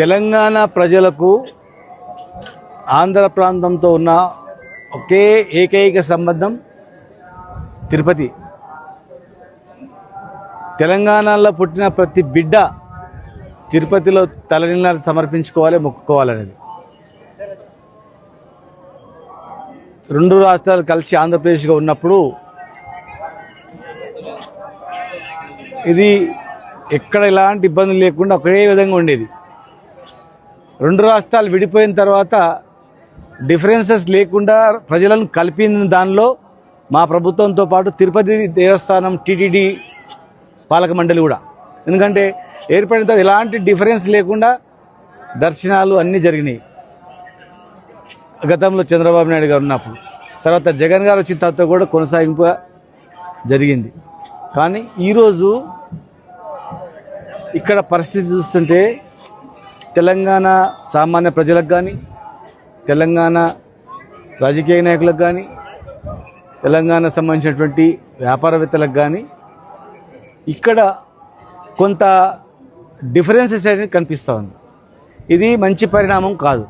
తెలంగాణ ప్రజలకు ఆంధ్ర ప్రాంతంతో ఉన్న ఒకే ఏకైక సంబంధం తిరుపతి. తెలంగాణలో పుట్టిన ప్రతి బిడ్డ తిరుపతిలో తలనీళ్ళు సమర్పించుకోవాలి మొక్కుకోవాలనేది. రెండు రాష్ట్రాలు కలిసి ఆంధ్రప్రదేశ్గా ఉన్నప్పుడు ఇది ఎక్కడ ఎలాంటి ఇబ్బందులు లేకుండా ఒకే విధంగా ఉండేది. రెండు రాష్ట్రాలు విడిపోయిన తర్వాత డిఫరెన్సెస్ లేకుండా ప్రజలను కలిపిన దానిలో మా ప్రభుత్వంతో పాటు తిరుపతి దేవస్థానం టీటీడీ పాలక మండలి కూడా. ఎందుకంటే ఏర్పడిన తర్వాత ఎలాంటి డిఫరెన్స్ లేకుండా దర్శనాలు అన్నీ జరిగినాయి. గతంలో చంద్రబాబు నాయుడు గారు ఉన్నప్పుడు. తర్వాత జగన్ గారు వచ్చిన తర్వాత కూడా కొనసాగింపు జరిగింది. కానీ ఈరోజు ఇక్కడ పరిస్థితి చూస్తుంటే తెలంగాణ సామాన్య ప్రజలకు కానీ తెలంగాణ రాజకీయ నాయకులకు కానీ తెలంగాణ సంబంధించినటువంటి వ్యాపారవేత్తలకు కానీ ఇక్కడ కొంత డిఫరెన్సెస్ అనేది కనిపిస్తూ ఉంది. ఇది మంచి పరిణామం కాదు.